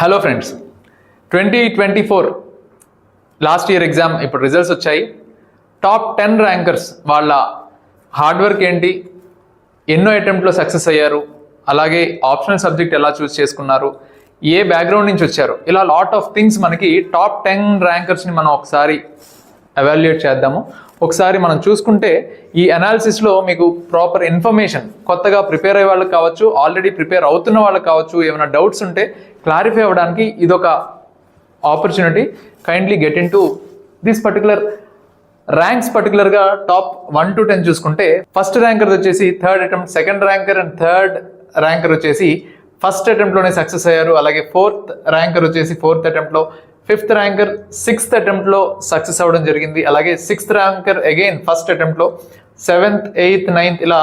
Hello friends twenty twenty four last year exam ఇప్పుడు results వచ్చాయి. Top ten rankers వాళ్ళ hard work ఏంటి? ఎన్నో అటెంప్ట్లో సక్సెస్ అయ్యారు. అలాగే ఆప్షనల్ సబ్జెక్ట్ ఎలా చూస్ చేసుకున్నారు? ఏ బ్యాక్గ్రౌండ్ నుంచి వచ్చారు? ఇలా లాట్ ఆఫ్ థింగ్స్ మనకి టాప్ టెన్ ర్యాంకర్స్ని మనం ఒకసారి అవాల్యుయేట్ చేద్దాము. ఒకసారి మనం చూసుకుంటే ఈ అనాలిసిస్లో మీకు ప్రాపర్ ఇన్ఫర్మేషన్ కొత్తగా ప్రిపేర్ అయ్యే వాళ్ళకి కావచ్చు ఆల్రెడీ ప్రిపేర్ అవుతున్న వాళ్ళకి కావచ్చు ఏమైనా డౌట్స్ ఉంటే క్లారిఫై అవ్వడానికి ఇదొక opportunity kindly get into this particular ranks పర్టికులర్గా టాప్ వన్ టు టెన్ చూసుకుంటే ఫస్ట్ ర్యాంకర్ వచ్చేసి third attempt second ranker and third ranker వచ్చేసి ఫస్ట్ అటెంప్ట్లోనే సక్సెస్ అయ్యారు. అలాగే ఫోర్త్ ర్యాంకర్ వచ్చేసి ఫోర్త్ అటెంప్ట్లో ఫిఫ్త్ ర్యాంకర్ సిక్స్త్ అటెంప్ట్లో సక్సెస్ అవ్వడం జరిగింది. అలాగే సిక్స్త్ ర్యాంకర్ అగైన్ ఫస్ట్ అటెంప్ట్లో సెవెంత్ ఎయిత్ నైన్త్ ఇలా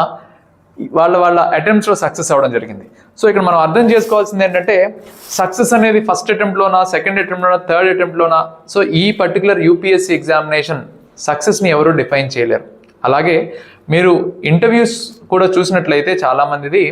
వాళ్ళ వాళ్ళ అటెంప్ట్స్లో సక్సెస్ అవ్వడం జరిగింది. సో ఇక్కడ మనం అర్థం చేసుకోవాల్సింది ఏంటంటే సక్సెస్ అనేది ఫస్ట్ అటెంప్ట్లోనా సెకండ్ అటెంప్ట్లోనా థర్డ్ అటెంప్ట్లోనా సో ఈ పర్టికులర్ యూపీఎస్సీ ఎగ్జామినేషన్ సక్సెస్ని ఎవరు డిఫైన్ చేయలేరు. అలాగే మీరు ఇంటర్వ్యూస్ కూడా చూసినట్లయితే చాలామందిది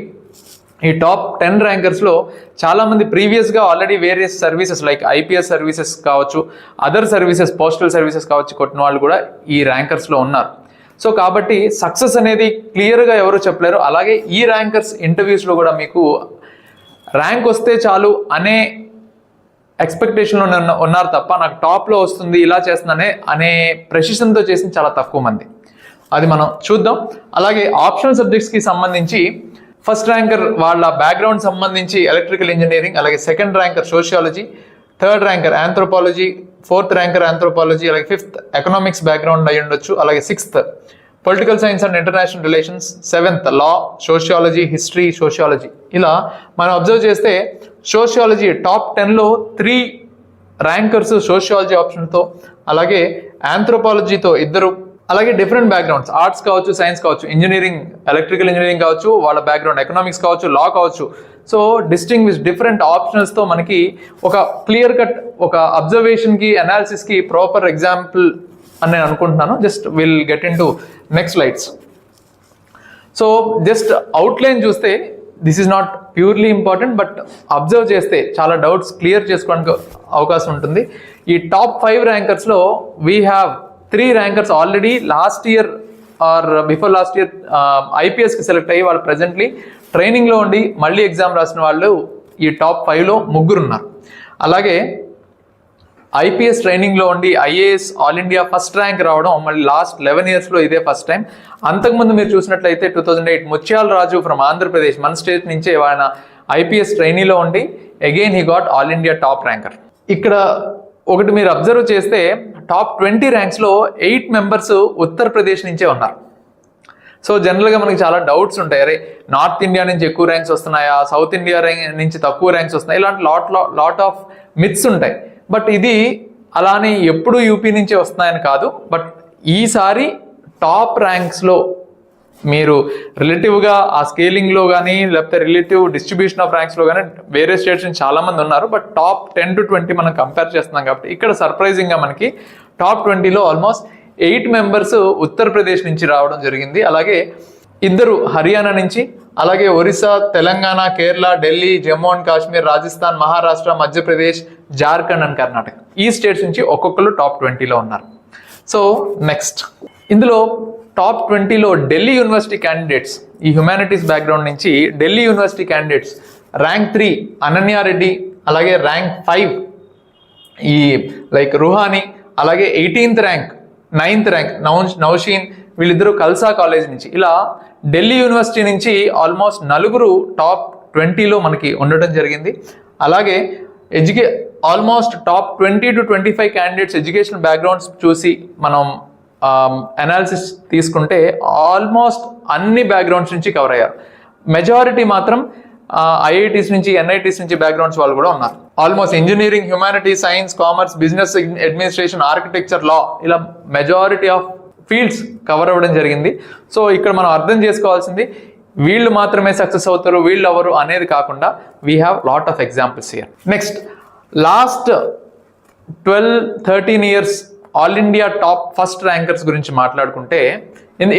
ఈ టాప్ టెన్ ర్యాంకర్స్లో చాలామంది ప్రీవియస్గా already various services like IPS services కావచ్చు అదర్ సర్వీసెస్ పోస్టల్ సర్వీసెస్ కావచ్చు కొట్టిన వాళ్ళు కూడా ఈ ర్యాంకర్స్లో ఉన్నారు. సో కాబట్టి సక్సెస్ అనేది క్లియర్గా ఎవరు చెప్పలేరు. అలాగే ఈ ర్యాంకర్స్ ఇంటర్వ్యూస్లో కూడా మీకు ర్యాంక్ వస్తే చాలు అనే ఎక్స్పెక్టేషన్లో ఉన్న- ఉన్నారు తప్ప నాకు టాప్లో వస్తుంది ఇలా చేస్తుందనే అనే ప్రెసిషన్తో చేసిన చాలా తక్కువ మంది. అది మనం చూద్దాం. అలాగే ఆప్షనల్ సబ్జెక్ట్స్కి సంబంధించి ఫస్ట్ ర్యాంకర్ వాళ్ళ బ్యాక్గ్రౌండ్ సంబంధించి ఎలక్ట్రికల్ ఇంజనీరింగ్ అలాగే second ranker sociology third ranker anthropology fourth ranker anthropology అలాగే ఫిఫ్త్ ఎకనామిక్స్ బ్యాక్గ్రౌండ్ అయి ఉండొచ్చు. అలాగే sixth political science and international relations. Seventh law sociology history sociology. ఇలా మనం అబ్జర్వ్ చేస్తే సోషియాలజీ టాప్ టెన్లో త్రీ ర్యాంకర్స్ సోషియాలజీ ఆప్షన్తో అలాగే ఆంథ్రోపాలజీతో ఇద్దరు అలాగే డిఫరెంట్ బ్యాక్గ్రౌండ్స్ ఆర్ట్స్ కావచ్చు సైన్స్ కావచ్చు ఇంజనీరింగ్ ఎలక్ట్రికల్ ఇంజనీరింగ్ కావచ్చు వాళ్ళ బ్యాక్గ్రౌండ్ ఎకనామిక్స్ కావచ్చు లా కావచ్చు. సో డిస్టింగ్విష్ డిఫరెంట్ ఆప్షన్స్తో మనకి ఒక క్లియర్ కట్ ఒక అబ్జర్వేషన్కి అనాలిసిస్కి ప్రాపర్ ఎగ్జాంపుల్ అని నేను అనుకుంటున్నాను. Just will get into next lights so just outline చూస్తే this is not purely important but observe చేస్తే చాలా డౌట్స్ క్లియర్ చేసుకోవడానికి అవకాశం ఉంటుంది. ఈ top five ర్యాంకర్స్లో we have three rankers already last year or before last year ఐపీఎస్కి select అయ్యి వాళ్ళు presently ట్రైనింగ్లో ఉండి మళ్ళీ ఎగ్జామ్ రాసిన వాళ్ళు ఈ టాప్ ఫైవ్లో ముగ్గురు ఉన్నారు. అలాగే ఐపీఎస్ ట్రైనింగ్లో ఉండి IAS all India first rank రావడం మళ్ళీ లాస్ట్ లెవెన్ ఇయర్స్లో ఇదే ఫస్ట్ టైం అంతకుముందు మీరు చూసినట్లయితే టూ థౌజండ్ ఎయిట్ ముత్యాల రాజు ఫ్రమ్ ఆంధ్రప్రదేశ్ మన స్టేట్ నుంచే ఆయన ఐపీఎస్ ట్రైనీలో ఉండి again he got all India top ranker ఇక్కడ ఒకటి మీరు అబ్జర్వ్ చేస్తే టాప్ ట్వంటీ ర్యాంక్స్లో ఎయిట్ మెంబర్స్ ఉత్తరప్రదేశ్ నుంచే ఉన్నారు. సో జనరల్గా మనకి చాలా డౌట్స్ ఉంటాయి. అరే నార్త్ ఇండియా నుంచి ఎక్కువ ర్యాంక్స్ వస్తున్నాయా? సౌత్ ఇండియా ర్యాంక్ నుంచి తక్కువ ర్యాంక్స్ వస్తున్నాయి? ఇలాంటి లాట్ లాట్ ఆఫ్ మిత్స్ ఉంటాయి. బట్ ఇది అలానే ఎప్పుడు యూపీ నుంచే వస్తున్నాయని కాదు. బట్ ఈసారి టాప్ ర్యాంక్స్లో మీరు రిలేటివ్గా ఆ స్కేలింగ్లో కానీ లేకపోతే రిలేటివ్ డిస్ట్రిబ్యూషన్ ఆఫ్ ర్యాంక్స్లో కానీ వేరే స్టేట్స్ నుంచి చాలామంది ఉన్నారు. But top ten to twenty మనం కంపేర్ చేస్తున్నాం కాబట్టి ఇక్కడ సర్ప్రైజింగ్గా మనకి టాప్ ట్వంటీలో ఆల్మోస్ట్ ఎయిట్ మెంబర్స్ ఉత్తరప్రదేశ్ నుంచి రావడం జరిగింది. అలాగే ఇద్దరు హర్యానా నుంచి అలాగే ఒరిస్సా తెలంగాణ కేరళ ఢిల్లీ జమ్మూ అండ్ కాశ్మీర్ రాజస్థాన్ మహారాష్ట్ర మధ్యప్రదేశ్ జార్ఖండ్ అండ్ కర్ణాటక. ఈ స్టేట్స్ నుంచి ఒక్కొక్కరు టాప్ ట్వంటీలో ఉన్నారు. సో నెక్స్ట్ ఇందులో టాప్ ట్వంటీలో ఢిల్లీ యూనివర్సిటీ క్యాండిడేట్స్ ఈ హ్యుమానిటీస్ బ్యాక్గ్రౌండ్ నుంచి Delhi university candidates rank three Ananya Reddy అలాగే ర్యాంక్ ఫైవ్ ఈ లైక్ రుహాని అలాగే eighteenth rank ninth rank now Naushin వీళ్ళిద్దరూ కల్సా కాలేజ్ నుంచి. ఇలా ఢిల్లీ యూనివర్సిటీ నుంచి ఆల్మోస్ట్ నలుగురు టాప్ ట్వంటీలో మనకి ఉండటం జరిగింది. అలాగే ఎడ్యుకే almost top twenty to twenty five candidates education backgrounds చూసి మనం Um, అనాలిసిస్ తీసుకుంటే ఆల్మోస్ట్ అన్ని బ్యాక్గ్రౌండ్స్ నుంచి కవర్ అయ్యారు. మెజారిటీ మాత్రం ఐఐటీస్ నుంచి ఎన్ఐటీస్ నుంచి బ్యాక్గ్రౌండ్స్ వాళ్ళు కూడా ఉన్నారు. Almost engineering humanity science commerce business administration architecture law ఇలా మెజారిటీ ఆఫ్ ఫీల్డ్స్ కవర్ అవ్వడం జరిగింది. సో ఇక్కడ మనం అర్థం చేసుకోవాల్సింది వీళ్ళు మాత్రమే సక్సెస్ అవుతారు వీళ్ళు ఎవరు అనేది కాకుండా we have lot of examples here next last twelve thirteen years all India top first rankers గురించి మాట్లాడుకుంటే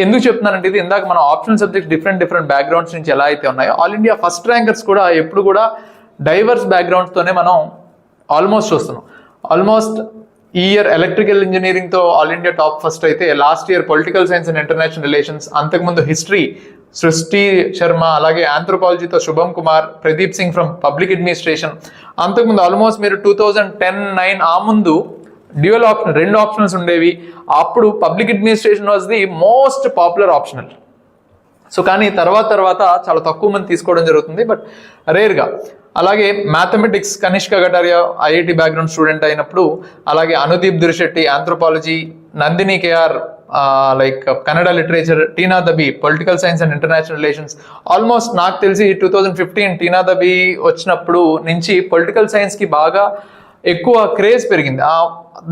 ఎందుకు చెప్తున్నానంటే ఇది ఇందాక మనం optional subjects different different backgrounds నుంచి ఎలా అయితే ఉన్నాయో ఆల్ ఇండియా ఫస్ట్ ర్యాంకర్స్ కూడా ఎప్పుడు కూడా డైవర్స్ బ్యాక్గ్రౌండ్స్తోనే మనం ఆల్మోస్ట్ చూస్తున్నాం. ఆల్మోస్ట్ ఈ ఇయర్ ఎలక్ట్రికల్ ఇంజనీరింగ్తో ఆల్ ఇండియా టాప్ ఫస్ట్ అయితే last year political science and international relations అంతకుముందు హిస్టరీ సృష్టి శర్మ అలాగే ఆంథ్రోపాలజీతో Shubham Kumar Pradeep Singh from public administration అంతకుముందు ఆల్మోస్ట్ మీరు టూ థౌజండ్ టెన్ నైన్ ఆ ముందు డ్యూయల్ ఆప్షన్ రెండు ఆప్షన్స్ ఉండేవి. అప్పుడు public administration was the most popular optional so కానీ తర్వాత తర్వాత చాలా తక్కువ మంది తీసుకోవడం జరుగుతుంది బట్ రేర్గా అలాగే mathematics Kanishak Kataria IIT background student అయినప్పుడు అలాగే Anudeep Durishetty anthropology Nandini KR like Kannada literature Tina Dabi political science and international relations almost నాకు తెలిసి two thousand fifteen Tina Dabi వచ్చినప్పుడు నుంచి పొలిటికల్ సైన్స్కి బాగా ఎక్కువ క్రేజ్ పెరిగింది.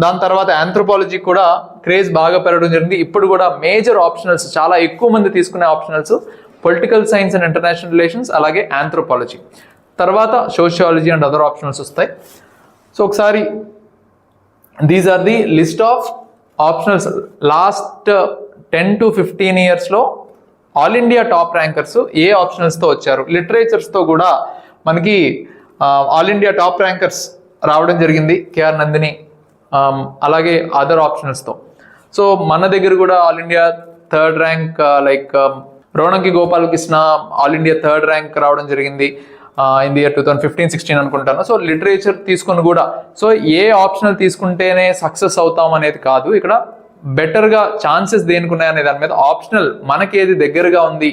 దాని తర్వాత ఆంథ్రోపాలజీ కూడా క్రేజ్ బాగా పెరగడం జరిగింది. ఇప్పుడు కూడా మేజర్ ఆప్షనల్స్ చాలా ఎక్కువ మంది తీసుకునే optionals political science and international relations అలాగే ఆంథ్రోపాలజీ తర్వాత సోషియాలజీ అండ్ అదర్ ఆప్షనల్స్ వస్తాయి. సో ఒకసారి these are the list of optionals last ten to fifteen ఇయర్స్లో ఆల్ ఇండియా టాప్ ర్యాంకర్స్ ఏ ఆప్షనల్స్తో వచ్చారు? లిటరేచర్స్తో కూడా మనకి ఆల్ ఇండియా టాప్ ర్యాంకర్స్ రావడం జరిగింది కేఆర్ నందిని అలాగే అదర్ ఆప్షనల్స్తో సో మన దగ్గర కూడా all India third rank like Ronanki Gopalakrishna all India third rank రావడం జరిగింది in the year two thousand fifteen sixteen అనుకుంటాను. సో లిటరేచర్ తీసుకొని కూడా సో ఏ ఆప్షనల్ తీసుకుంటేనే సక్సెస్ అవుతాం అనేది కాదు. ఇక్కడ బెటర్గా ఛాన్సెస్ దేనికి ఉన్నాయనే దాని మీద ఆప్షనల్ మనకి ఏది దగ్గరగా ఉంది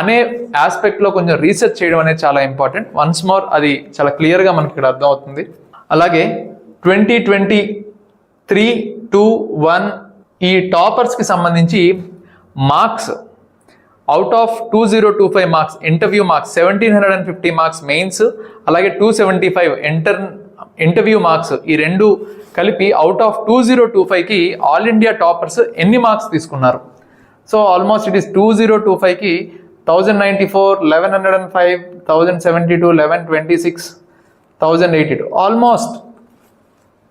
అనే ఆస్పెక్ట్లో కొంచెం రీసెర్చ్ చేయడం అనేది చాలా ఇంపార్టెంట్ వన్స్ మోర్ అది చాలా క్లియర్గా మనకి ఇక్కడ అర్థమవుతుంది. అలాగే twenty twenty three two one ఈ టాపర్స్కి సంబంధించి marks out of two zero two five marks interview marks seventeen hundred and fifty marks mains అలాగే two seventy five inter interview marks ఈ రెండు కలిపి out of two zero two ఫైవ్కి all India toppers ఎన్ని marks తీసుకున్నారు? So almost it is two zero two ఫైవ్కి thousand ninety four eleven hundred and five thousand seventy two eleven twenty six thousand eighty two almost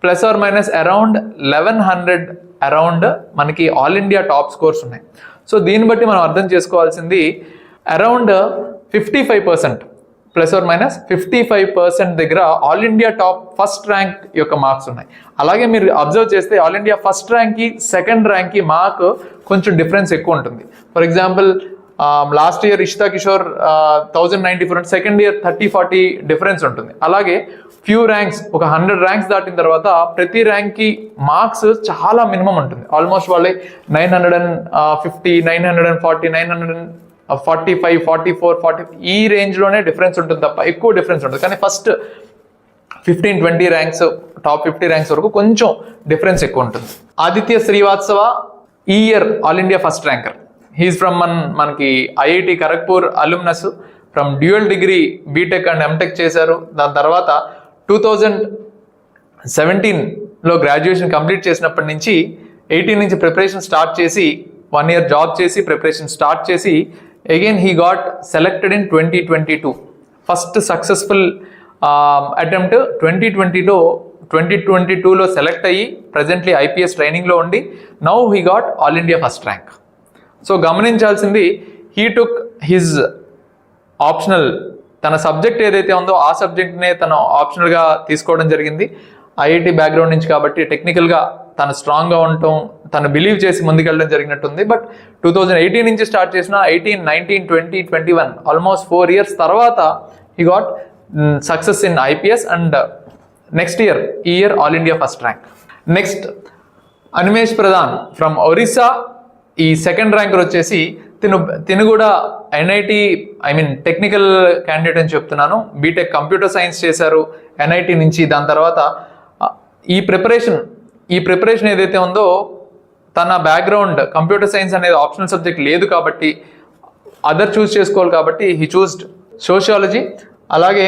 plus or minus around eleven hundred around మనకి all India top scores ఉన్నాయి. So దీన్ని బట్టి మనం అర్థం చేసుకోవాల్సింది around fifty five percent plus or minus fifty five percent దగ్గర all India top first rank యొక్క marks ఉన్నాయి. అలాగే మీరు అబ్జర్వ్ చేస్తే ఆల్ ఇండియా ఫస్ట్ ర్యాంక్కి సెకండ్ ర్యాంక్కి మార్క్ కొంచెం డిఫరెన్స్ ఎక్కువ ఉంటుంది. For example last year Ishita Kishore thousand ninety four second year thirty forty difference ఉంటుంది. అలాగే ఫ్యూ ర్యాంక్స్ ఒక హండ్రెడ్ ర్యాంక్స్ దాటిన తర్వాత ప్రతి ర్యాంక్కి మార్క్స్ చాలా మినిమం ఉంటుంది. ఆల్మోస్ట్ వాళ్ళే nine hundred and fifty nine hundred and forty nine hundred and forty five forty four forty ఈ రేంజ్లోనే డిఫరెన్స్ ఉంటుంది తప్ప ఎక్కువ డిఫరెన్స్ ఉంటుంది కానీ first fifteen twenty ranks top fifty ranks వరకు కొంచెం డిఫరెన్స్ ఎక్కువ ఉంటుంది. ఆదిత్య శ్రీవాత్సవ ఈ year all India first ranker he's from Mann మనకి IIT Kharagpur alumnus from dual degree BTech and MTech చేశారు. దాని తర్వాత టూ థౌజండ్ సెవెంటీన్లో గ్రాడ్యుయేషన్ కంప్లీట్ చేసినప్పటి నుంచి ఎయిటీన్ నుంచి ప్రిపరేషన్ స్టార్ట్ చేసి వన్ ఇయర్ జాబ్ చేసి ప్రిపరేషన్ స్టార్ట్ చేసి again he got selected in twenty twenty two first successful attempt twenty ట్వంటీలో ట్వంటీ ట్వంటీ టూలో సెలెక్ట్ అయ్యి ప్రజెంట్లీ ఐపీఎస్ ట్రైనింగ్లో ఉండి now he got all India first rank so గమనించాల్సింది he took his optional తన subject ఏదైతే ఉందో ఆ సబ్జెక్ట్నే తను ఆప్షనల్గా తీసుకోవడం జరిగింది. ఐఐటి బ్యాక్గ్రౌండ్ నుంచి కాబట్టి టెక్నికల్గా తను స్ట్రాంగ్గా ఉండటం తను బిలీవ్ చేసి ముందుకెళ్ళడం జరిగినట్టుంది. బట్ టూ థౌజండ్ ఎయిటీన్ నుంచి స్టార్ట్ చేసిన eighteen nineteen twenty twenty one almost four years తర్వాత he got success in IPS and next year ఈ year all India first rank next Animesh Pradhan from Orissa ఈ second ranker వచ్చేసి తిను తిను కూడా NIT I mean technical candidate అని చెప్తున్నాను. BTech computer science చేశారు ఎన్ఐటి నుంచి. దాని తర్వాత ఈ ప్రిపరేషన్ ఈ ప్రిపరేషన్ ఏదైతే ఉందో తన బ్యాక్గ్రౌండ్ కంప్యూటర్ సైన్స్ అనేది ఆప్షనల్ సబ్జెక్ట్ లేదు కాబట్టి అదర్ చూస్ చేసుకోవాలి కాబట్టి హీ చూస్డ్ సోషియాలజీ అలాగే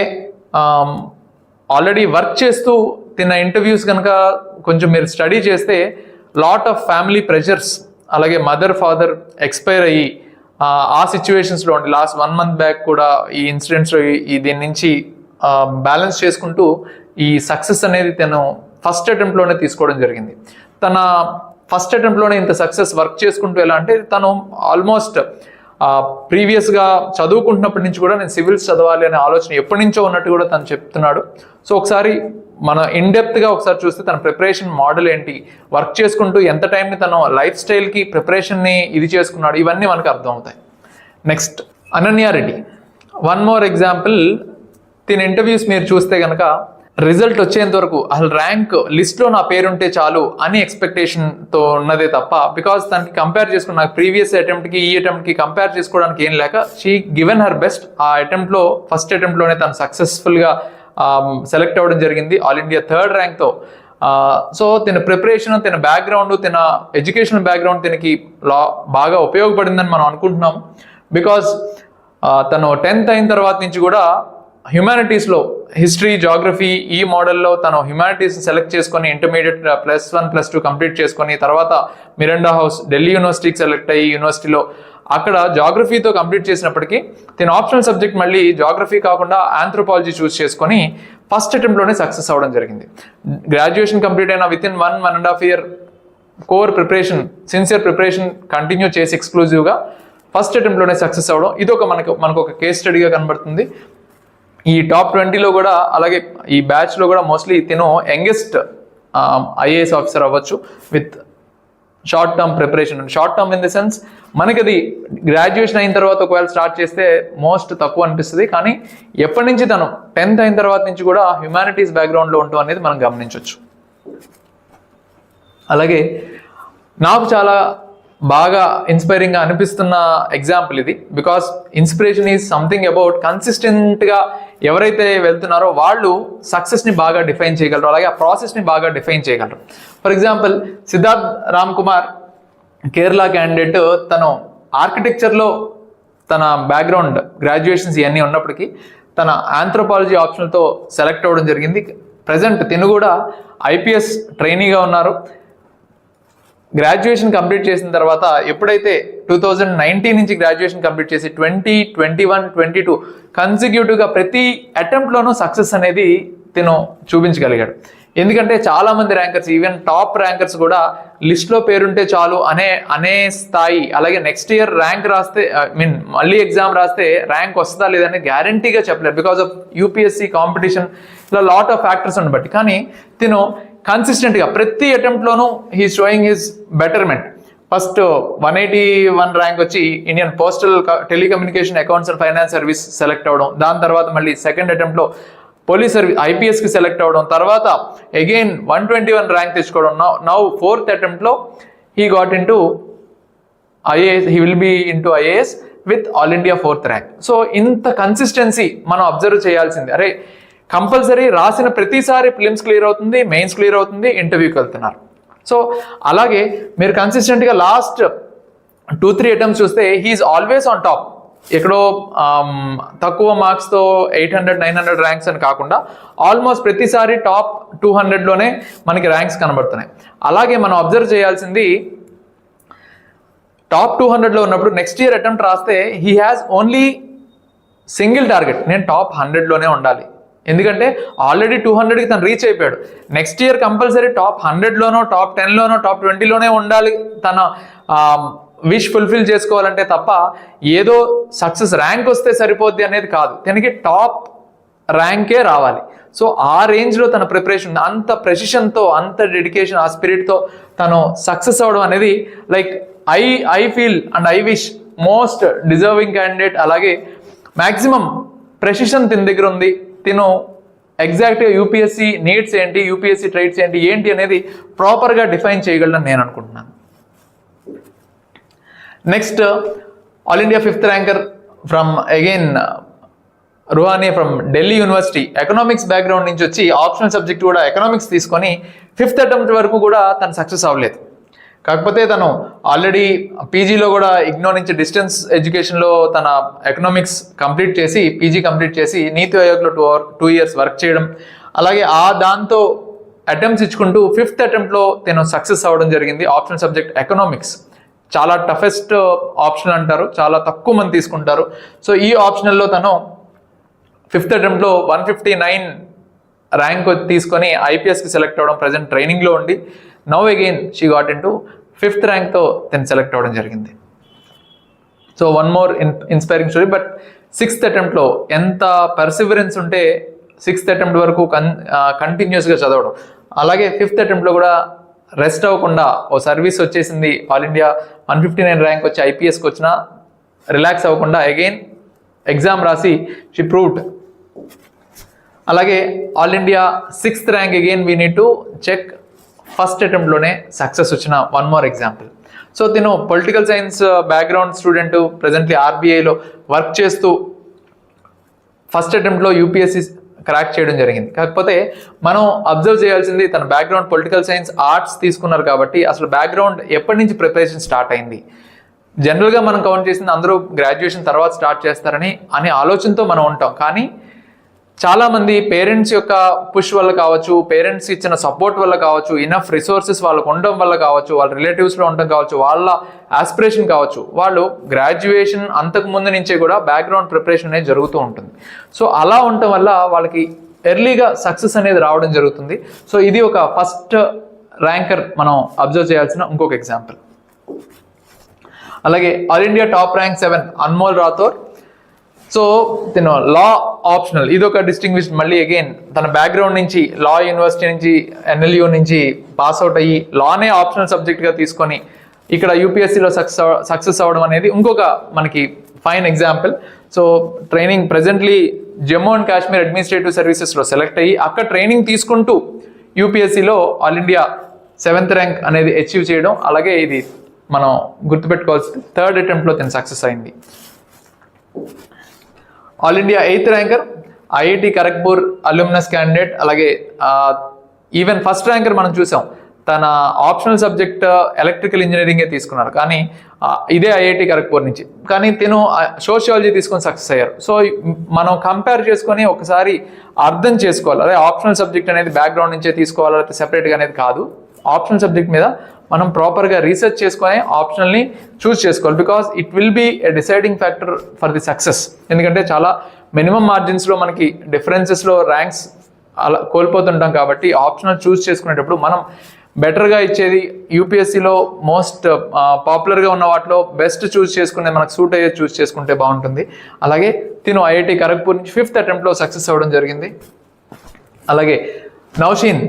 ఆల్రెడీ వర్క్ చేస్తూ తిన్న ఇంటర్వ్యూస్ కనుక కొంచెం మీరు స్టడీ చేస్తే లాట్ ఆఫ్ ఫ్యామిలీ ప్రెషర్స్ అలాగే మదర్ ఫాదర్ ఎక్స్పైర్ అయ్యి ఆ, సిచ్యువేషన్స్లో ఉండి లాస్ట్ వన్ మంత్ బ్యాక్ కూడా ఈ ఇన్సిడెంట్స్ ఈ దీని నుంచి బ్యాలెన్స్ చేసుకుంటూ ఈ సక్సెస్ అనేది తను ఫస్ట్ అటెంప్ట్లోనే తీసుకోవడం జరిగింది. తన ఫస్ట్ అటెంప్ట్లోనే ఇంత సక్సెస్ వర్క్ చేసుకుంటూ ఎలా అంటే తను ఆల్మోస్ట్ ప్రీవియస్గా చదువుకుంటున్నప్పటి నుంచి కూడా నేను సివిల్స్ చదవాలి అనే ఆలోచన ఎప్పటి నుంచో ఉన్నట్టు కూడా తను చెప్తున్నాడు. సో ఒకసారి మన ఇన్డెప్త్గా ఒకసారి చూస్తే తన ప్రిపరేషన్ మోడల్ ఏంటి వర్క్ చేసుకుంటూ ఎంత టైంని తను లైఫ్ స్టైల్కి ప్రిపరేషన్ని ఇది చేసుకున్నాడు ఇవన్నీ మనకు అర్థమవుతాయి. Next Ananya Reddy one more example దీని ఇంటర్వ్యూస్ మీరు చూస్తే కనుక రిజల్ట్ వచ్చేంత వరకు అసలు ర్యాంక్ లిస్ట్లో నా పేరుంటే చాలు అని ఎక్స్పెక్టేషన్తో ఉన్నదే తప్ప బికాస్ దానికి కంపేర్ చేసుకుని నాకు ప్రీవియస్ అటెంప్ట్కి ఈ అటెంప్ట్కి కంపేర్ చేసుకోవడానికి ఏం లేక షీ గివెన్ హర్ బెస్ట్ ఆ అటెంప్ట్లో ఫస్ట్ అటెంప్ట్లోనే తను సక్సెస్ఫుల్గా సెలెక్ట్ అవ్వడం జరిగింది. ఆల్ ఇండియా థర్డ్ ర్యాంక్తో. సో తన ప్రిపరేషన్ తన బ్యాక్గ్రౌండ్ తన ఎడ్యుకేషనల్ బ్యాక్గ్రౌండ్ తనకి లా బాగా ఉపయోగపడిందని మనం అనుకుంటున్నాం బికాస్ తను టెన్త్ అయిన తర్వాత నుంచి కూడా హ్యుమానిటీస్లో హిస్టరీ జాగ్రఫీ ఈ మోడల్లో తను హ్యుమానిటీస్ సెలెక్ట్ చేసుకొని intermediate plus one plus two complete చేసుకొని తర్వాత మిరండా హౌస్ ఢిల్లీ యూనివర్సిటీకి సెలెక్ట్ అయ్యి యూనివర్సిటీలో అక్కడ జాగ్రఫీతో కంప్లీట్ చేసినప్పటికీ తిన ఆప్షనల్ సబ్జెక్ట్ మళ్ళీ జాగ్రఫీ కాకుండా ఆంథ్రోపాలజీ చూస్ చేసుకొని ఫస్ట్ అటెంప్ట్లోనే సక్సెస్ అవ్వడం జరిగింది. గ్రాడ్యుయేషన్ కంప్లీట్ అయిన with in one one and half year core preparation sincere preparation continue చేసి ఎక్స్క్లూజివ్గా ఫస్ట్ అటెంప్ట్లోనే సక్సెస్ అవ్వడం. ఇది ఒక మనకు మనకు ఒక కేస్ స్టడీగా కనబడుతుంది. ఈ టాప్ ట్వంటీలో కూడా అలాగే ఈ బ్యాచ్లో కూడా మోస్ట్లీ తిను యంగెస్ట్ ఐఏఎస్ ఆఫీసర్ అవ్వచ్చు with short term preparation. Short term in the sense మనకి అది గ్రాడ్యుయేషన్ అయిన తర్వాత ఒకవేళ స్టార్ట్ చేస్తే మోస్ట్ తక్కువ అనిపిస్తుంది. కానీ ఎప్పటి నుంచి తను? టెన్త్ అయిన తర్వాత నుంచి కూడా హ్యుమానిటీస్ బ్యాక్గ్రౌండ్లో ఉంటాం అనేది మనం గమనించవచ్చు అలాగే నాకు చాలా బాగా ఇన్స్పైరింగ్గా అనిపిస్తున్న ఎగ్జాంపుల్ ఇది. Because inspiration is something about కన్సిస్టెంట్గా ఎవరైతే వెళ్తున్నారో వాళ్ళు సక్సెస్ని బాగా డిఫైన్ చేయగలరు. అలాగే ఆ ప్రాసెస్ని బాగా డిఫైన్ చేయగలరు. For example Siddharth Ram Kumar Kerala candidate తను ఆర్కిటెక్చర్లో తన బ్యాక్గ్రౌండ్ గ్రాడ్యుయేషన్స్ ఇవన్నీ ఉన్నప్పటికీ తన ఆంథ్రోపాలజీ ఆప్షన్తో సెలెక్ట్ అవ్వడం జరిగింది. ప్రజెంట్ తిను కూడా ఐపీఎస్ ట్రైనీగా ఉన్నారు. గ్రాడ్యుయేషన్ కంప్లీట్ చేసిన తర్వాత ఎప్పుడైతే టూ థౌజండ్ నైన్టీన్ నుంచి గ్రాడ్యుయేషన్ కంప్లీట్ చేసి twenty twenty one twenty two కన్సిక్యూటివ్గా ప్రతి అటెంప్ట్లోనూ సక్సెస్ అనేది తిను చూపించగలిగాడు. ఎందుకంటే చాలా మంది ర్యాంకర్స్ ఈవెన్ టాప్ ర్యాంకర్స్ కూడా లిస్ట్లో పేరుంటే చాలు అనే అనే స్థాయి అలాగే నెక్స్ట్ ఇయర్ ర్యాంక్ రాస్తే ఐ మీన్ మళ్ళీ ఎగ్జామ్ రాస్తే ర్యాంక్ వస్తుందా లేదని గ్యారంటీగా చెప్పలేరు. బికాస్ ఆఫ్ యూపీఎస్సీ కాంపిటీషన్ ఇలా లాట్ ఆఫ్ ఫ్యాక్టర్స్ బట్టి కానీ తిను కన్సిస్టెంట్గా ప్రతి అటెంప్ట్లోనూ he showing his betterment first one eighty one rank వచ్చి Indian postal telecommunication accounts and finance service select అవ్వడం. దాని తర్వాత మళ్ళీ సెకండ్ అటెంప్ట్లో పోలీస్ సర్వీస్ ఐపీఎస్కి సెలెక్ట్ అవ్వడం. తర్వాత again one twenty one rank తెచ్చుకోవడం now now fourth అటెంప్ట్లో he got in to IAS he will be in to IAS with all India fourth rank so ఇంత కన్సిస్టెన్సీ మనం అబ్జర్వ్ చేయాల్సింది. అరే compulsory రాసిన ప్రతిసారి ఫిలిమ్స్ క్లియర్ అవుతుంది మెయిన్స్ క్లియర్ అవుతుంది ఇంటర్వ్యూకి వెళ్తున్నారు. సో అలాగే మీరు కన్సిస్టెంట్గా లాస్ట్ టూ త్రీ అటెంప్ట్స్ చూస్తే he is always on top. ఎక్కడో తక్కువ మార్క్స్తో eight hundred nine hundred ranks అని కాకుండా ఆల్మోస్ట్ ప్రతిసారి టాప్ టూ హండ్రెడ్లోనే మనకి ర్యాంక్స్ కనబడుతున్నాయి. అలాగే మనం అబ్జర్వ్ చేయాల్సింది టాప్ టూ హండ్రెడ్లో ఉన్నప్పుడు నెక్స్ట్ ఇయర్ అటెంప్ట్ రాస్తే he has only single target. నేను టాప్ హండ్రెడ్లోనే ఉండాలి. ఎందుకంటే ఆల్రెడీ టూ హండ్రెడ్కి తను రీచ్ అయిపోయాడు. నెక్స్ట్ ఇయర్ కంపల్సరీ టాప్ హండ్రెడ్లోనో టాప్ టెన్లోనో టాప్ ట్వంటీలోనే ఉండాలి తన విష్ ఫుల్ఫిల్ చేసుకోవాలంటే తప్ప ఏదో సక్సెస్ ర్యాంక్ వస్తే సరిపోద్ది అనేది కాదు. తనకి టాప్ ర్యాంకే రావాలి. సో ఆ రేంజ్లో తన ప్రిపరేషన్ అంత ప్రెసిషన్తో అంత డెడికేషన్ ఆ స్పిరిట్తో తను సక్సెస్ అవ్వడం అనేది like I I feel and I wish most deserving candidate అలాగే మ్యాక్సిమం ప్రెసిషన్ తిన దగ్గర ఉంది. తిను. ఎగ్జాక్ట్గా యూపీఎస్సీ నీడ్స్ ఏంటి యూపీఎస్సీ ట్రైట్స్ ఏంటి ఏంటి అనేది ప్రాపర్గా డిఫైన్ చేయగలనని నేను అనుకుంటున్నాను. Next all India fifth ranker from again Ruhani from Delhi university economics background నుంచి వచ్చి ఆప్షనల్ సబ్జెక్ట్ కూడా ఎకనామిక్స్ తీసుకొని ఫిఫ్త్ అటెంప్ట్ వరకు కూడా తను సక్సెస్ అవ్వలేదు. కాకపోతే తను ఆల్రెడీ పీజీలో కూడా ఇగ్నో నుంచి డిస్టెన్స్ ఎడ్యుకేషన్లో తన ఎకనామిక్స్ కంప్లీట్ చేసి పీజీ కంప్లీట్ చేసి నీతి ఆయోగ్లో two or two years work చేయడం. అలాగే ఆ దాంతో అటెంప్ట్స్ ఇచ్చుకుంటూ ఫిఫ్త్ అటెంప్ట్లో తను సక్సెస్ అవ్వడం జరిగింది. ఆప్షనల్ సబ్జెక్ట్ ఎకనామిక్స్ చాలా టఫెస్ట్ ఆప్షన్ uh, అంటారు. చాలా తక్కువ మంది తీసుకుంటారు. సో ఈ ఆప్షనల్లో తను ఫిఫ్త్ అటెంప్ట్లో వన్ ఫిఫ్టీ నైన్ ర్యాంక్ తీసుకొని ఐపీఎస్కి సెలెక్ట్ అవ్వడం ప్రజెంట్ ట్రైనింగ్లో ఉండి. Now again she got in to fifth ర్యాంక్తో తను సెలెక్ట్ అవ్వడం జరిగింది. So one more in inspiring story but sixth అటెంప్ట్లో ఎంత పర్సివరెన్స్ ఉంటే సిక్స్త్ అటెంప్ట్ వరకు కన్ కంటిన్యూస్గా చదవడం. అలాగే ఫిఫ్త్ అటెంప్ట్లో కూడా రెస్ట్ అవ్వకుండా ఓ సర్వీస్ వచ్చేసింది all India one fifty nine rank వచ్చి ఐపీఎస్కి వచ్చినా రిలాక్స్ అవ్వకుండా అగైన్ ఎగ్జామ్ రాసి షీ ప్రూవ్డ్ అలాగే all India sixth rank again we need to check first అటెంప్ట్లోనే success వచ్చిన వన్ మోర్ ఎగ్జాంపుల్ సో తిను political science background student presently ఆర్బీఐలో work చేస్తూ first అటెంప్ట్లో యూపీఎస్సీ క్రాక్ చేయడం జరిగింది. కాకపోతే మనం అబ్జర్వ్ చేయాల్సింది తన బ్యాక్గ్రౌండ్ పొలిటికల్ సైన్స్ ఆర్ట్స్ తీసుకున్నారు కాబట్టి అసలు బ్యాక్గ్రౌండ్ ఎప్పటి నుంచి ప్రిపరేషన్ స్టార్ట్ అయింది? జనరల్గా మనం కౌంట్ చేసింది అందరూ గ్రాడ్యుయేషన్ తర్వాత స్టార్ట్ చేస్తారని అనే ఆలోచనతో మనం ఉంటాం. కానీ చాలా మంది పేరెంట్స్ యొక్క పుష్ వల్ల కావచ్చు పేరెంట్స్ ఇచ్చిన సపోర్ట్ వల్ల కావచ్చు ఇనఫ్ రిసోర్సెస్ వాళ్ళకు ఉండడం వల్ల కావచ్చు వాళ్ళ రిలేటివ్స్లో ఉండడం కావచ్చు వాళ్ళ ఆస్పిరేషన్ కావచ్చు వాళ్ళు గ్రాడ్యుయేషన్ అంతకు ముందు నుంచే కూడా బ్యాక్గ్రౌండ్ ప్రిపరేషన్ అనేది జరుగుతూ ఉంటుంది. సో అలా ఉండటం వల్ల వాళ్ళకి ఎర్లీగా సక్సెస్ అనేది రావడం జరుగుతుంది. సో ఇది ఒక ఫస్ట్ ర్యాంకర్ మనం అబ్జర్వ్ చేయాల్సిన ఇంకొక ఎగ్జాంపుల్ అలాగే all India top rank seven Anmol Rathore so తిన లా ఆప్షనల్ ఇది ఒక డిస్టింగ్విష్ మళ్ళీ అగైన్ తన బ్యాక్గ్రౌండ్ నుంచి లా యూనివర్సిటీ నుంచి ఎన్ఎల్యూ నుంచి పాస్ అవుట్ అయ్యి లానే ఆప్షనల్ సబ్జెక్ట్గా తీసుకొని ఇక్కడ యూపీఎస్సీలో సక్సెస్ సక్సెస్ అవ్వడం అనేది ఇంకొక మనకి fine example so training presently Jammu and Kashmir administrative సర్వీసెస్లో సెలెక్ట్ అయ్యి అక్కడ ట్రైనింగ్ తీసుకుంటూ యూపీఎస్సీలో ఆల్ ఇండియా సెవెంత్ ర్యాంక్ అనేది అచీవ్ చేయడం అలాగే ఇది మనం గుర్తుపెట్టుకోవాల్సింది థర్డ్ అటెంప్ట్లో తను సక్సెస్ అయింది. All India eighth ranker IIT Kharagpur alumnus candidate అలాగే ఈవెన్ ఫస్ట్ ర్యాంకర్ మనం చూసాం. తన ఆప్షనల్ సబ్జెక్ట్ ఎలక్ట్రికల్ ఇంజనీరింగే తీసుకున్నారు కానీ ఇదే ఐఐటి ఖరగ్పూర్ నుంచి. కానీ తిను సోషియాలజీ తీసుకొని సక్సెస్ అయ్యారు. సో మనం కంపేర్ చేసుకొని ఒకసారి అర్థం చేసుకోవాలి. అదే ఆప్షనల్ సబ్జెక్ట్ అనేది బ్యాక్గ్రౌండ్ నుంచే తీసుకోవాలి లేకపోతే సెపరేట్గా అనేది కాదు. ఆప్షన్ సబ్జెక్ట్ మీద మనం ప్రాపర్గా రీసెర్చ్ చేసుకొని ఆప్షనల్ని చూస్ చేసుకోవాలి. Because it will be a deciding factor for the success ఎందుకంటే చాలా మినిమం మార్జిన్స్లో మనకి డిఫరెన్సెస్లో ర్యాంక్స్ అలా కోల్పోతుంటాం కాబట్టి ఆప్షనల్ చూస్ చేసుకునేటప్పుడు మనం బెటర్గా ఇచ్చేది యూపీఎస్సీలో మోస్ట్ పాపులర్గా ఉన్న వాటిలో బెస్ట్ చూస్ చేసుకునే మనకు సూట్ అయ్యే చూస్ చేసుకుంటే బాగుంటుంది. అలాగే తిను ఐఐటి ఖరగ్పూర్ నుంచి ఫిఫ్త్ అటెంప్ట్లో సక్సెస్ అవ్వడం జరిగింది. అలాగే నౌషీన్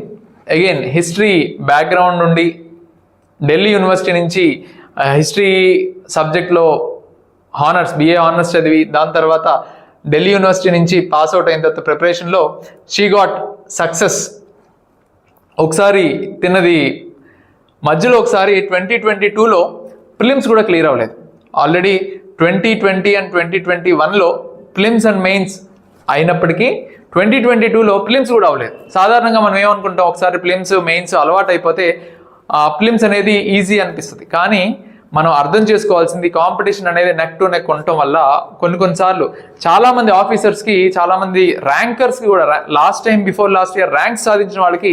అగైన్ హిస్టరీ బ్యాక్గ్రౌండ్ నుండి ఢిల్లీ యూనివర్సిటీ నుంచి హిస్టరీ సబ్జెక్ట్లో హానర్స్ బిఏ హానర్స్ చదివి దాని తర్వాత ఢిల్లీ యూనివర్సిటీ నుంచి పాస్ అవుట్ అయిన తర్వాత ప్రిపరేషన్లో షీ గాట్ సక్సెస్ ఒకసారి తిన్నది మధ్యలో ఒకసారి ట్వంటీ ట్వంటీ టూలో ప్రిలిమ్స్ కూడా క్లియర్ అవ్వలేదు. Already twenty twenty and twenty twenty వన్లో ప్రిలిమ్స్ అండ్ మెయిన్స్ అయినప్పటికీ ట్వంటీ ట్వంటీ టూలో ప్లిమ్స్ కూడా అవ్వలేదు. సాధారణంగా మనం ఏమనుకుంటాం? ఒకసారి ప్లిమ్స్ మెయిన్స్ అలవాటు అయిపోతే ఆ అనేది ఈజీ అనిపిస్తుంది. కానీ మనం అర్థం చేసుకోవాల్సింది కాంపిటీషన్ అనేది నెక్ టు నెక్ ఉండటం వల్ల కొన్ని కొన్నిసార్లు చాలామంది ఆఫీసర్స్కి చాలామంది ర్యాంకర్స్కి కూడా last time before last year ranks సాధించిన వాళ్ళకి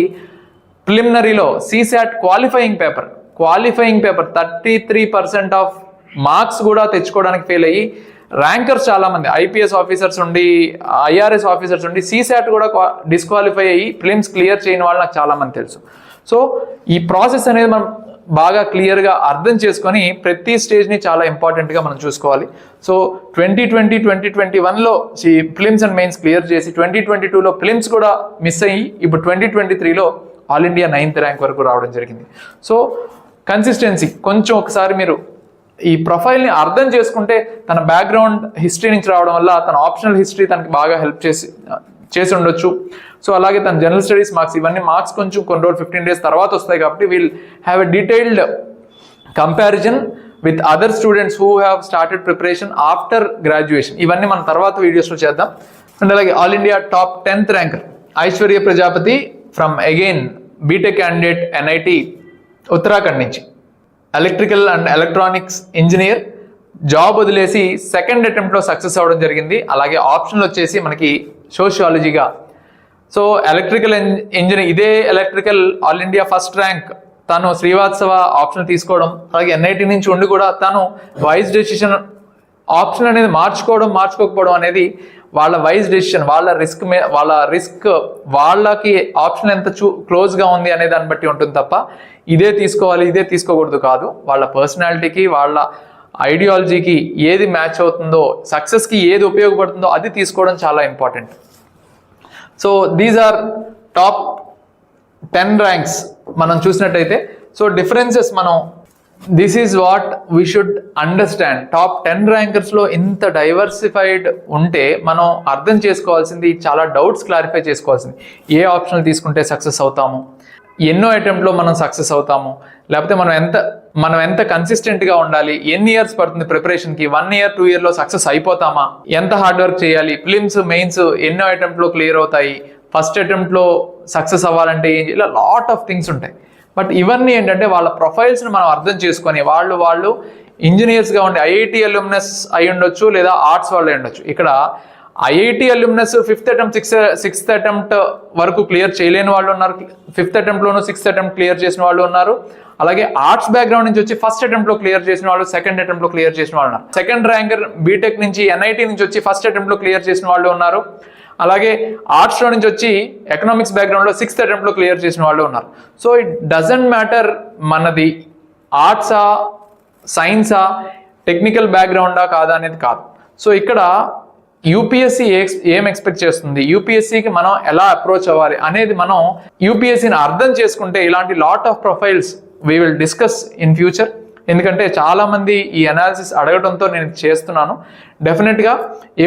ప్రిలిమినరీలో CSAT qualifying paper qualifying paper thirty three percent of marks కూడా తెచ్చుకోవడానికి ఫెయిల్ అయ్యి ర్యాంకర్స్ చాలామంది ఐపీఎస్ ఆఫీసర్స్ ఉండి ఐఆర్ఎస్ ఆఫీసర్స్ ఉండి సీసాట్ కూడా డిస్క్వాలిఫై అయ్యి ప్రిలిమ్స్ క్లియర్ చేయని వాళ్ళు నాకు చాలా మంది తెలుసు. సో ఈ ప్రాసెస్ అనేది మనం బాగా క్లియర్గా అర్థం చేసుకొని ప్రతి స్టేజ్ని చాలా ఇంపార్టెంట్గా మనం చూసుకోవాలి. So twenty twenty twenty twenty వన్లో ఫిలిమ్స్ అండ్ మెయిన్స్ క్లియర్ చేసి ట్వంటీ ట్వంటీ టూలో ఫిలిమ్స్ కూడా మిస్ అయ్యి ఇప్పుడు ట్వంటీ ట్వంటీ త్రీలో ఆల్ ఇండియా నైన్త్ ర్యాంక్ వరకు రావడం జరిగింది. సో కన్సిస్టెన్సీ కొంచెం ఒకసారి మీరు ఈ ప్రొఫైల్ని అర్థం చేసుకుంటే తన బ్యాక్గ్రౌండ్ హిస్టరీ నుంచి రావడం వల్ల తన ఆప్షనల్ హిస్టరీ తనకి బాగా హెల్ప్ చేసి చేసి ఉండొచ్చు. సో అలాగే తన జనరల్ స్టడీస్ మార్క్స్ ఇవన్నీ మార్క్స్ కొంచెం కొన్ని రోజులు ఫిఫ్టీన్ డేస్ తర్వాత వస్తాయి కాబట్టి we'll have a detailed comparison with other students who have started preparation after graduation ఇవన్నీ మనం తర్వాత వీడియోస్లో చేద్దాం. అండ్ అలాగే all India top tenth ranker Aishwarya Prajapati from again BTech candidate NIT Uttarakhand నుంచి. Electrical and electronics engineer job వదిలేసి second అటెంప్ట్లో success అవ్వడం జరిగింది. అలాగే ఆప్షన్లు వచ్చేసి మనకి సోషియాలజీగా సో ఎలక్ట్రికల్ ఇంజనీర్ ఇదే electrical all India first rank తను శ్రీవాత్సవ ఆప్షన్ తీసుకోవడం అలాగే ఎన్ఐటి నుంచి ఉండి కూడా తను వైస్ డెసిషన్ ఆప్షన్ అనేది మార్చుకోవడం మార్చుకోకపోవడం అనేది వాళ్ళ వైజ్ డెసిషన్ వాళ్ళ రిస్క్ మే వాళ్ళ రిస్క్ వాళ్ళకి ఆప్షన్ ఎంత చూ క్లోజ్గా ఉంది అనే దాన్ని బట్టి ఉంటుంది తప్ప ఇదే తీసుకోవాలి ఇదే తీసుకోకూడదు కాదు. వాళ్ళ పర్సనాలిటీకి వాళ్ళ ఐడియాలజీకి ఏది మ్యాచ్ అవుతుందో సక్సెస్కి ఏది ఉపయోగపడుతుందో అది తీసుకోవడం చాలా important so these are top ten ranks మనం చూసినట్టయితే. సో డిఫరెన్సెస్ మనం this is what we should understand top ten ర్యాంకర్స్లో ఇంత డైవర్సిఫైడ్ ఉంటే మనం అర్థం చేసుకోవాల్సింది చాలా డౌట్స్ క్లారిఫై చేసుకోవాల్సింది. ఏ ఆప్షన్లు తీసుకుంటే సక్సెస్ అవుతాము? ఎన్నో అటెంప్ట్లో మనం సక్సెస్ అవుతాము? లేకపోతే మనం ఎంత మనం ఎంత కన్సిస్టెంట్గా ఉండాలి? ఎన్ని ఇయర్స్ పడుతుంది ప్రిపరేషన్కి వన్ ఇయర్ టూ ఇయర్లో సక్సెస్ అయిపోతామా? ఎంత హార్డ్ వర్క్ చేయాలి? ఫిలిమ్స్ మెయిన్స్ ఎన్నో అటెంప్ట్లో క్లియర్ అవుతాయి. ఫస్ట్ అటెంప్ట్లో సక్సెస్ అవ్వాలంటే ఏం చేయాలి? ఇలా లాట్ ఆఫ్ థింగ్స్ ఉంటాయి. బట్ ఇవన్నీ ఏంటంటే వాళ్ళ ప్రొఫైల్స్ని మనం అర్థం చేసుకొని వాళ్ళు వాళ్ళు ఇంజనీర్స్గా ఉండి ఐఐటి అల్యూమినస్ అయి ఉండొచ్చు లేదా ఆర్ట్స్ వాళ్ళు అయి ఉండొచ్చు. ఇక్కడ IIT alumnus fifth attempt six sixth attempt వరకు క్లియర్ చేయలేని వాళ్ళు ఉన్నారు. ఫిఫ్త్ అటెంప్ట్లోనూ సిక్స్త్ అటెంప్ట్ క్లియర్ చేసిన వాళ్ళు ఉన్నారు. అలాగే ఆర్ట్స్ బ్యాక్గ్రౌండ్ నుంచి వచ్చి ఫస్ట్ అటెంప్ట్లో క్లియర్ చేసిన వాళ్ళు సెకండ్ అటెంప్ట్లో క్లియర్ చేసిన వాళ్ళు ఉన్నారు. సెకండ్ ర్యాంకర్ బీటెక్ నుంచి ఎన్ఐటి నుంచి వచ్చి ఫస్ట్ అటెంప్ట్లో క్లియర్ చేసిన వాళ్ళు ఉన్నారు. అలాగే ఆర్ట్స్లో నుంచి వచ్చి ఎకనామిక్స్ బ్యాక్గ్రౌండ్లో సిక్స్త్ అటెంప్ట్లో క్లియర్ చేసిన వాళ్ళు ఉన్నారు. సో ఇట్ డజంట్ మ్యాటర్ మనది ఆర్ట్సా సైన్సా టెక్నికల్ బ్యాక్గ్రౌండా కాదా అనేది కాదు. సో ఇక్కడ యూపీఎస్సీ ఏం ఎక్స్పెక్ట్ చేస్తుంది? యూపీఎస్సీకి మనం ఎలా అప్రోచ్ అవ్వాలి అనేది మనం యూపీఎస్సీని అర్థం చేసుకుంటే ఇలాంటి lot of profiles we will discuss in future ఎందుకంటే చాలామంది ఈ అనాలిసిస్ అడగడంతో నేను చేస్తున్నాను. డెఫినెట్గా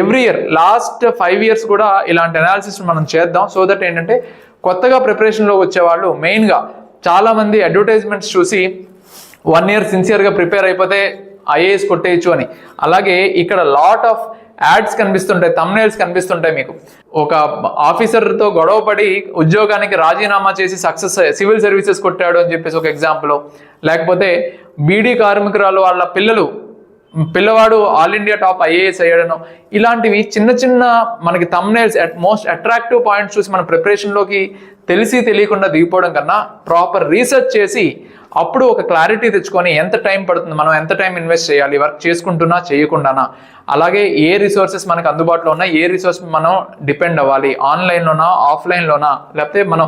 every year last five years కూడా ఇలాంటి అనాలిసిస్ మనం చేద్దాం. సో దట్ ఏంటంటే కొత్తగా ప్రిపరేషన్లో వచ్చేవాళ్ళు మెయిన్గా చాలామంది అడ్వర్టైజ్మెంట్స్ చూసి వన్ ఇయర్ సిన్సియర్గా ప్రిపేర్ అయిపోతే ఐఏఎస్ కొట్టేయచ్చు అని. అలాగే ఇక్కడ లాట్ ఆఫ్ యాడ్స్ కనిపిస్తుంటాయి తమ్నేల్స్ కనిపిస్తుంటాయి మీకు. ఒక ఆఫీసర్తో గొడవ పడి ఉద్యోగానికి రాజీనామా చేసి సక్సెస్ సివిల్ సర్వీసెస్ కొట్టాడు అని చెప్పేసి ఒక ఎగ్జాంపుల్ లేకపోతే బీడీ కార్మికురాలు వాళ్ళ పిల్లలు పిల్లవాడు ఆల్ ఇండియా టాప్ ఐఏఎస్ అయ్యాడను ఇలాంటివి చిన్న చిన్న మనకి thumbnails at most attractive points చూసి మన ప్రిపరేషన్లోకి తెలిసి తెలియకుండా దిగిపోవడం కన్నా ప్రాపర్ రీసెర్చ్ చేసి అప్పుడు ఒక క్లారిటీ తెచ్చుకొని ఎంత టైం పడుతుంది మనం ఎంత టైం ఇన్వెస్ట్ చేయాలి వర్క్ చేసుకుంటున్నా చేయకుండానా. అలాగే ఏ రిసోర్సెస్ మనకు అందుబాటులో ఉన్నా ఏ రిసోర్స్ మనం డిపెండ్ అవ్వాలి ఆన్లైన్లోనా ఆఫ్లైన్లోనా లేకపోతే మనం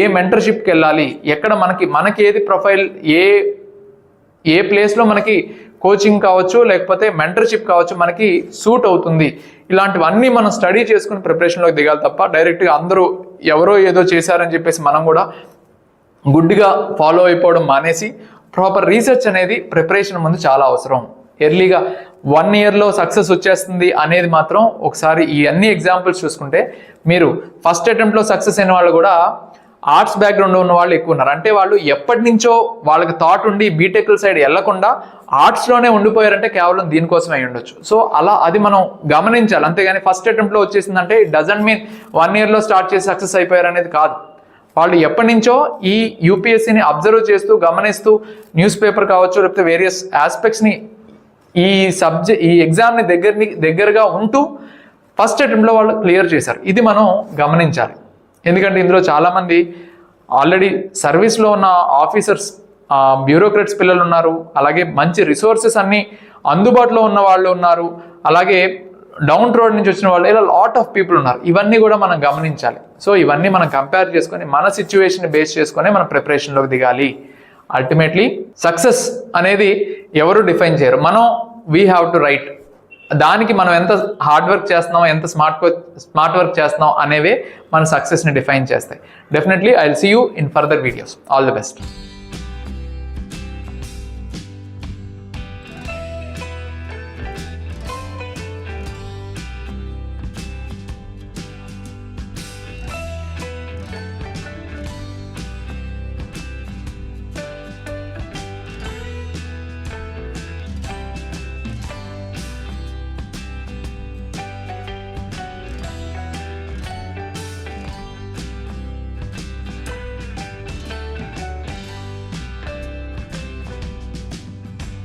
ఏ మెంటర్షిప్కి వెళ్ళాలి ఎక్కడ మనకి మనకి ఏది ప్రొఫైల్ ఏ ఏ ప్లేస్లో మనకి కోచింగ్ కావచ్చు లేకపోతే మెంటర్షిప్ కావచ్చు మనకి సూట్ అవుతుంది. ఇలాంటివన్నీ మనం స్టడీ చేసుకుని ప్రిపరేషన్లోకి దిగాలి తప్ప డైరెక్ట్గా అందరూ ఎవరో ఏదో చేశారని చెప్పేసి మనం కూడా గుడ్డిగా ఫాలో అయిపోవడం మానేసి ప్రాపర్ రీసెర్చ్ అనేది ప్రిపరేషన్ ముందు చాలా అవసరం. ఎర్లీగా వన్ ఇయర్లో సక్సెస్ వచ్చేస్తుంది అనేది మాత్రం ఒకసారి ఈ అన్ని ఎగ్జాంపుల్స్ చూసుకుంటే మీరు ఫస్ట్ అటెంప్ట్లో సక్సెస్ అయిన వాళ్ళు కూడా ఆర్ట్స్ బ్యాక్గ్రౌండ్ ఉన్న వాళ్ళు ఎక్కువ ఉన్నారు. అంటే వాళ్ళు ఎప్పటి నుంచో వాళ్ళకి థాట్ ఉండి బీటెక్ సైడ్ వెళ్ళకుండా ఆర్ట్స్లోనే ఉండిపోయారంటే కేవలం దీనికోసమే అయి ఉండొచ్చు. సో అలా అది మనం గమనించాలి. అంతేగాని ఫస్ట్ అటెంప్ట్లో వచ్చేసిందంటే ఇట్ డజంట్ మీన్ వన్ ఇయర్లో స్టార్ట్ చేసి సక్సెస్ అయిపోయారు అనేది కాదు. వాళ్ళు ఎప్పటి నుంచో ఈ యూపీఎస్సీని అబ్జర్వ్ చేస్తూ గమనిస్తూ న్యూస్ పేపర్ కావచ్చు లేకపోతే వేరియస్ ఆస్పెక్ట్స్ని ఈ సబ్జెక్ట్ ఈ ఎగ్జామ్ని దగ్గరని దగ్గరగా ఉంటూ ఫస్ట్ అటెంప్ట్లో వాళ్ళు క్లియర్ చేశారు. ఇది మనం గమనించాలి. ఎందుకంటే ఇందులో చాలామంది ఆల్రెడీ సర్వీస్లో ఉన్న ఆఫీసర్స్ బ్యూరోక్రట్స్ పిల్లలు ఉన్నారు. అలాగే మంచి రిసోర్సెస్ అన్నీ అందుబాటులో ఉన్న వాళ్ళు ఉన్నారు. అలాగే డౌన్ రోడ్ నుంచి వచ్చిన వాళ్ళు ఇలా లాట్ ఆఫ్ పీపుల్ ఉన్నారు. ఇవన్నీ కూడా మనం గమనించాలి. సో ఇవన్నీ మనం కంపేర్ చేసుకొని మన సిచ్యువేషన్ బేస్ చేసుకొని మనం ప్రిపరేషన్లోకి దిగాలి. అల్టిమేట్లీ సక్సెస్ అనేది ఎవరు డిఫైన్ చేయరు. మనం వీ హ్యావ్ టు రైట్ దానికి మనం ఎంత హార్డ్ వర్క్ చేస్తున్నాం ఎంత స్మార్ట్ స్మార్ట్ వర్క్ చేస్తున్నాం అనేవే మన సక్సెస్ని డిఫైన్ చేస్తాయి. Definitely I see you in further videos all the best